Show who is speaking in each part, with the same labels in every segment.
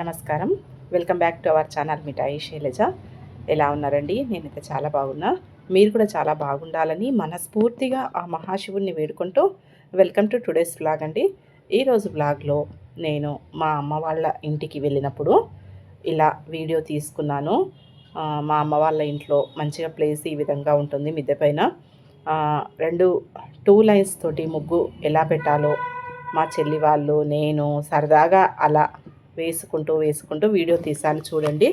Speaker 1: నమస్కారం. Welcome back to our channel Mithai Shailaja ఎలా ఉన్నారండి? నేనైతే చాలా బాగున్నా. మీరు కూడా చాలా బాగుండాలని మనస్ఫూర్తిగా ఆ మహాశివుణ్ణి వేడుకుంటూ వెల్కమ్ టు టుడేస్ బ్లాగ్ అండి. ఈరోజు బ్లాగ్లో నేను మా అమ్మ వాళ్ళ ఇంటికి వెళ్ళినప్పుడు ఇలా వీడియో తీసుకున్నాను. మా అమ్మ వాళ్ళ ఇంట్లో మంచిగా ప్లేస్ ఈ విధంగా ఉంటుంది మిద్దె పైన. రెండు టూ లైన్స్ తోటి ముగ్గు ఎలా పెట్టాలో మా చెల్లి వాళ్ళు నేను సరదాగా అలా వేసుకుంటూ వేసుకుంటూ వీడియో తీసాను చూడండి.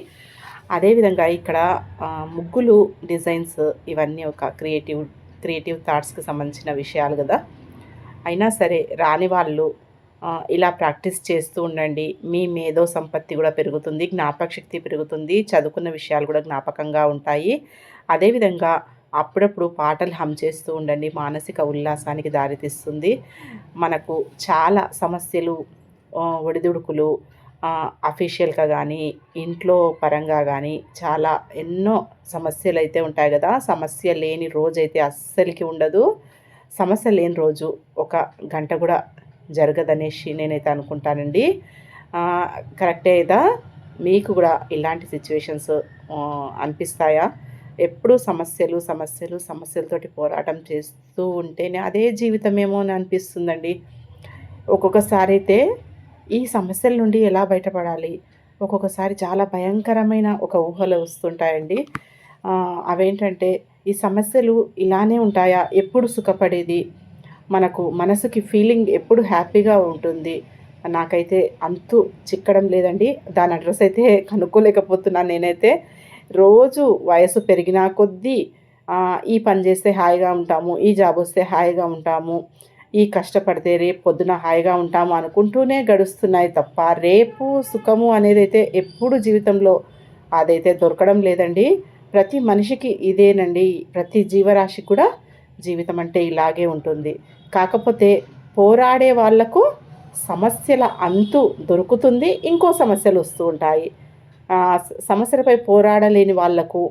Speaker 1: అదేవిధంగా ఇక్కడ ముగ్గులు డిజైన్స్ ఇవన్నీ ఒక క్రియేటివ్ క్రియేటివ్ థాట్స్కి సంబంధించిన విషయాలు కదా. అయినా సరే రాని వాళ్ళు ఇలా ప్రాక్టీస్ చేస్తూ ఉండండి. మీ మేధో సంపత్తి కూడా పెరుగుతుంది జ్ఞాపక శక్తి పెరుగుతుంది చదువుకున్న విషయాలు కూడా జ్ఞాపకంగా ఉంటాయి. అదేవిధంగా అప్పుడప్పుడు పాటలు హమ్ చేస్తూ ఉండండి మానసిక ఉల్లాసానికి దారితీస్తుంది. మనకు చాలా సమస్యలు ఒడిదుడుకులు అఫీషియల్గా కానీ ఇంట్లో పరంగా కానీ చాలా ఎన్నో సమస్యలు అయితే ఉంటాయి కదా సమస్య లేని రోజు అయితే అస్సలకి ఉండదు. సమస్య లేని రోజు ఒక గంట కూడా జరగదనేసి నేనైతే అనుకుంటానండి. కరెక్టే కదా మీకు కూడా ఇలాంటి సిచ్యువేషన్స్ అనిపిస్తాయా? ఎప్పుడూ సమస్యలు సమస్యలు సమస్యలతోటి పోరాటం చేస్తూ ఉంటేనే అదే జీవితమేమో అని అనిపిస్తుందండి. ఒక్కొక్కసారి అయితే ఈ సమస్యల నుండి ఎలా బయటపడాలి? ఒక్కొక్కసారి చాలా భయంకరమైన ఒక ఊహలు వస్తుంటాయండి. అవేంటంటే ఈ సమస్యలు ఇలానే ఉంటాయా? ఎప్పుడు సుఖపడేది? మనకు మనసుకి ఫీలింగ్ ఎప్పుడు హ్యాపీగా ఉంటుంది? నాకైతే అంతు చిక్కడం లేదండి. దాని అడ్రస్ అయితే కనుక్కోలేకపోతున్నాను నేనైతే. రోజు వయసు పెరిగినా కొద్దీ ఈ పని చేస్తే హాయిగా ఉంటాము ఈ జాబ్ వస్తే హాయిగా ఉంటాము ఈ కష్టపడితే రేపు పొద్దున హాయిగా ఉంటాము అనుకుంటూనే గడుస్తున్నాయి తప్ప రేపు సుఖము అనేది అయితే ఎప్పుడు జీవితంలో అదైతే దొరకడం లేదండి. ప్రతి మనిషికి ఇదేనండి. ప్రతి జీవరాశి కూడా జీవితం అంటే ఇలాగే ఉంటుంది. కాకపోతే పోరాడే వాళ్ళకు సమస్యల అంతు దొరుకుతుంది. ఇంకో సమస్యలు వస్తూ ఉంటాయి. సమస్యలపై పోరాడలేని వాళ్ళకు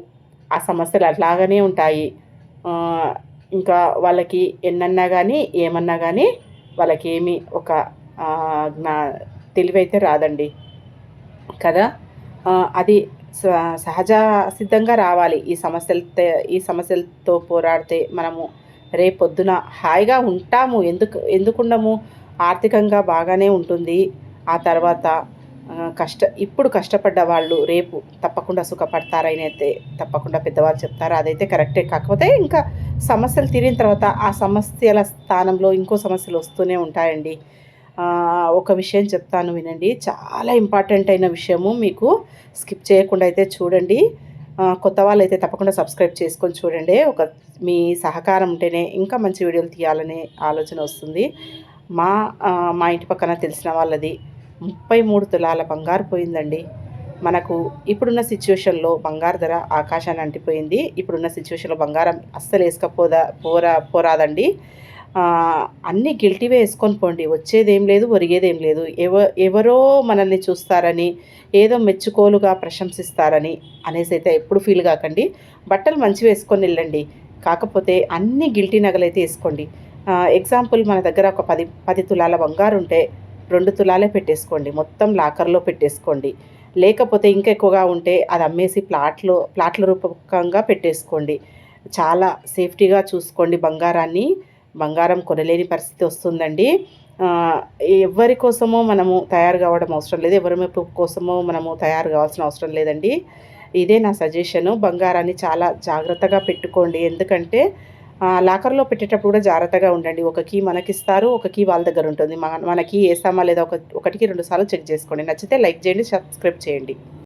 Speaker 1: ఆ సమస్యలు అట్లాగనే ఉంటాయి. ఇంకా వాళ్ళకి ఎన్నన్నా కానీ ఏమన్నా కానీ వాళ్ళకి ఏమి ఒక జ్ఞా తెలివైతే రాదండి. కదా? అది స- సహజ సిద్ధంగా రావాలి. ఈ సమస్యలతో ఈ సమస్యలతో పోరాడితే మనము రేపొద్దున హాయిగా ఉంటాము. ఎందుకు ఎందుకుండము? ఆర్థికంగా బాగానే ఉంటుంది. ఆ తర్వాత కష్ట ఇప్పుడు కష్టపడ్డ వాళ్ళు రేపు తప్పకుండా సుఖపడతారని అయితే తప్పకుండా పెద్దవాళ్ళు చెప్తారు? అదైతే కరెక్టే. కాకపోతే ఇంకా సమస్యలు తీరిన తర్వాత ఆ సమస్యల స్థానంలో ఇంకో సమస్యలు వస్తూనే ఉంటాయండి. ఒక విషయం చెప్తాను వినండి. చాలా ఇంపార్టెంట్ అయిన విషయము మీకు స్కిప్ చేయకుండా అయితే చూడండి. కొత్త వాళ్ళు అయితే తప్పకుండా సబ్స్క్రైబ్ చేసుకొని చూడండి. ఒక మీ సహకారం ఉంటేనే ఇంకా మంచి వీడియోలు తీయాలనే ఆలోచన వస్తుంది. మా మా ఇంటి పక్కన తెలిసిన వాళ్ళది ముప్పై మూడు తులాల బంగారు పోయిందండి. మనకు ఇప్పుడున్న సిచ్యువేషన్లో బంగారు ధర ఆకాశాన్ని అంటిపోయింది. ఇప్పుడున్న సిచ్యువేషన్లో బంగారం అస్సలు వేసుకపోదా పోరా పోరాదండి. అన్నీ గిల్టీవే వేసుకొని పోండి. వచ్చేదేం లేదు ఒరిగేదేం లేదు. ఎవ ఎవరో మనల్ని చూస్తారని ఏదో మెచ్చుకోలుగా ప్రశంసిస్తారని అనేసి అయితే ఎప్పుడు ఫీల్ కాకండి. బట్టలు మంచివి వేసుకొని వెళ్ళండి. కాకపోతే అన్ని గిల్టీ నగలైతే వేసుకోండి. ఎగ్జాంపుల్ మన దగ్గర ఒక పది పది తులాల బంగారు ఉంటే రెండు తులాలే పెట్టేసుకోండి. మొత్తం లాకర్లో పెట్టేసుకోండి. లేకపోతే ఇంకా ఎక్కువగా ఉంటే అది అమ్మేసి ప్లాట్లో ప్లాట్ల రూపకంగా పెట్టేసుకోండి. చాలా సేఫ్టీగా చూసుకోండి బంగారాన్ని. బంగారం కొనలేని పరిస్థితి వస్తుందండి. ఎవరి కోసమో మనము తయారు కావడం అవసరం లేదు. ఎవరి మెప్పు కోసమో మనము తయారు కావాల్సిన అవసరం లేదండి. ఇదే నా సజెషను. బంగారాన్ని చాలా జాగ్రత్తగా పెట్టుకోండి. ఎందుకంటే లాకర్లో పెట్టేటప్పుడు కూడా జాగ్రత్తగా ఉండండి. ఒక కీ మనకిస్తారు ఒక కీ వాళ్ళ దగ్గర ఉంటుంది. మన మనకి కీ వేసామా లేదా ఒక ఒకటికి రెండు సార్లు చెక్ చేసుకోండి. నచ్చితే లైక్ చేయండి సబ్స్క్రైబ్ చేయండి.